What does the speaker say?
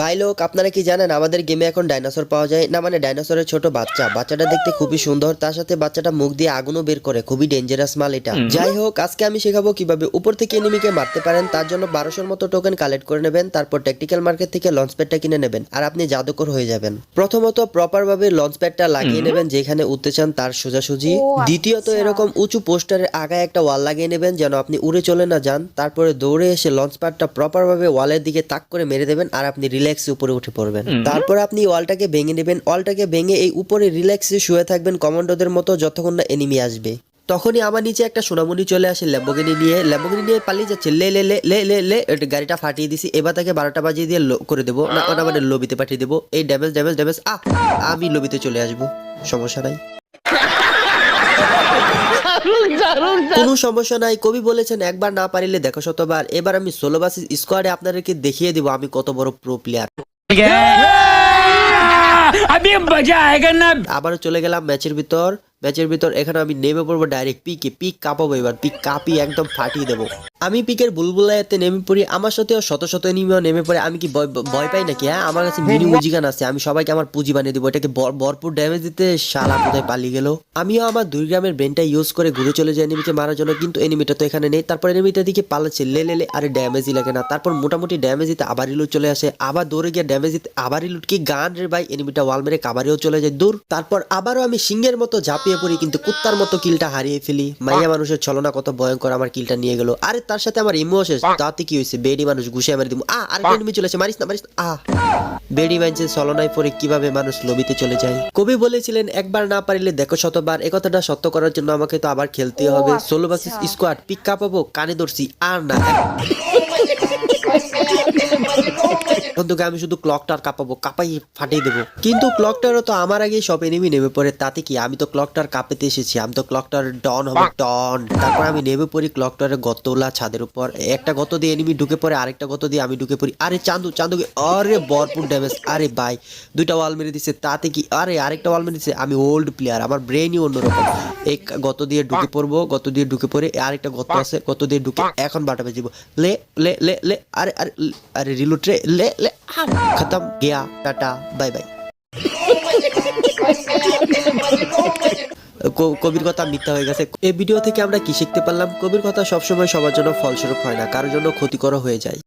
ভাই লোক আপনারা কি জানেন আমাদের গেমে এখন ডাইনোসর পাওয়া যায়? না মানে ডাইনোসরের ছোট বাচ্চা। বাচ্চাটা দেখতে খুবই সুন্দর তার সাথে বাচ্চাটা মুখ দিয়ে আগুনও বের করে। খুবই ডেঞ্জারাস মাল এটা। যাই হোক আজকে আমি শেখাবো কীভাবে উপর থেকে এনিমিকে মারতে পারেন তার জন্য বারোশোর মতো টোকেন কালেক্ট করে নেবেন তারপর টেকটিক্যাল মার্কেট থেকে লঞ্চ প্যাডটা কিনে নেবেন আর আপনি জাদুকর হয়ে যাবেন। প্রথমত প্রপার ভাবে লঞ্চ প্যাডটা লাগিয়ে নেবেন যেখানে উঠতে চান তার সোজাসুজি। দ্বিতীয়ত আচ্ছা। এরকম উঁচু পোস্টারের আগায় একটা ওয়াল লাগিয়ে নেবেন যেন আপনি উড়ে চলে না যান। তারপরে দৌড়ে এসে লঞ্চ প্যাডটা প্রপার ভাবে ওয়ালের দিকে তাক করে মেরে দেবেন আর আপনি রিল্যাক্সে উপরে উঠে পড়বেন। তারপর আপনি ওয়ালটাকে ভেঙে নেবেন। ওয়ালটাকে ভেঙে এই উপরে রিল্যাক্সে শুয়ে থাকবেন কমান্ডোদের মতো যতক্ষণ না এনিমি আসবে। তখনই আমার নিচে একটা সোনামণি চলে আসে ল্যাম্বোগিনি নিয়ে। ল্যাম্বোগিনি নিয়ে পালিয়ে যাচ্ছে। লে লে লে লে লে লে এটা গাড়িটা ফাটিয়ে দিছি। এবার তাকে বারোটা বাজিয়ে দিয়ে লো করে দেবো। না ওটা মানে লবিতে পাঠিয়ে দেবো। এই ড্যামেজ ড্যামেজ ড্যামেজ আ আমি লবিতে চলে আসব। সমস্যা নাই। কোনো সমস্যা নাই। কবি বলেছেন একবার না পারিলে দেখো শতবার। এবার আমি ষোলো বাস স্কোয়াডে আপনাদেরকে দেখিয়ে দিব আমি কত বড় প্রো প্লেয়ার আবারও চলে গেলাম ম্যাচের ভিতর। ম্যাচের ভিতর এখানে আমি নেমে পড়ব ডাইরেক্ট পিকে পিক কাঁপাবো এবার পিক কাঁপি একদম ফাটিয়ে দেবো। আমি পিকের বুলবুলাইতে নেমে পড়ি, আমার সাথেও শত শত এনিমিও নেমে পড়ে, আমি কি ভয় পাই নাকি হ্যাঁ? আমার কাছে মিনি মুজিগান আছে, আমি সবাইকে আমার পুঁজি বানিয়ে দেবো, এটাকে ভরপুর ড্যামেজ দিতে শালা কোথায় পালিয়ে গেল? আমিও আমার দুই গ্রামের ব্রেনটা ইউজ করে ঘুরে চলে যাই এনিমিকে মারার জন্য, কিন্তু এনিমিটা তো এখানে নেই। তারপর এনিমিটার দিকে পালাচ্ছে, লে লে আরে ড্যামেজই লাগে না। তারপর মোটামুটি ড্যামেজ দিতে আবার রিলুট চলে আসে, আবার দৌড়ে গিয়ে ড্যামেজ দিতে আবার রিলুট কি গান রে ভাই এনিমিটা ওয়াল মেরে কাবারেও চলে যায়, দূর। তারপর আবারও আমি সিংহের মতো ঝাঁপিয়ে পড়ি কিন্তু কুত্তার মতো কিলটা হারিয়ে ফেলি মাইয়া মানুষের ছলনা কত ভয়ঙ্কর আমার কিলটা নিয়ে গেল। আরে তার সাথে আমার ইমো শেষ তাতে কি হয়েছে? বেডি মানুষ ঘুষে মারি দিব। আ আর এনিমি চলে আসে মারিস না মারিস আ বেডি মাইন্সের ছলনায় পরে কীভাবে মানুষ লবিতে চলে যায়? কবি বলেছিলেন একবার না পারিলে দেখো শতবার। এ কথাটা সত্য করার জন্য আমাকে তো আবার খেলতে হবে। আচ্ছা। ষোলো বাসিস স্কোয়াড পিক কাপাবো কানে ধরছি। আর না এখন তোকে আমি শুধু ক্লকটার কাঁপাবো, কাঁপাই ফাটিয়ে দেবো। কিন্তু ক্লকটারও তো আমার আগেই সব এনিমি নেমে পড়ে, তাতে কি? আমি তো ক্লকটার কাঁপেতে এসেছি, আমি তো ক্লকটার ডন হবে ডন তারপর আমি নেমে পড়ি ক্লকটারের গতলা ছাদের উপর। একটা গত দিয়ে এনিমি ঢুকে পড়ে, আরেকটা গত দিয়ে আমি ঢুকে পড়ি। আরে চান্দু চান্দুকে আরে ভরপুর ড্যামেজ আরে ভাই, দুইটা ওয়াল মেরে দিছে, তাতে কি? আরে আরেকটা ওয়াল মেরে দিছে, আমি ওল্ড প্লেয়ার আমার ব্রেনই অন্যরকম। এক গত দিয়ে ঢুকে পড়ব, গত দিয়ে ঢুকে পড়ে, আরেকটা গত আছে, গত দিয়ে ঢুকে এখন বাটা বেজিব। লে লে লে লে, আরে আরে আরে রিলোট রে, লে লে গিয়া, টাটা, বাই বাই। কবির কথা মিথ্যা হয়ে গেছে। এই ভিডিও থেকে আমরা কি শিখতে পারলাম? কবির কথা সবসময় সবার জন্য ফলস্বরূপ হয় না। কারোর জন্য ক্ষতিকর হয়ে যায়।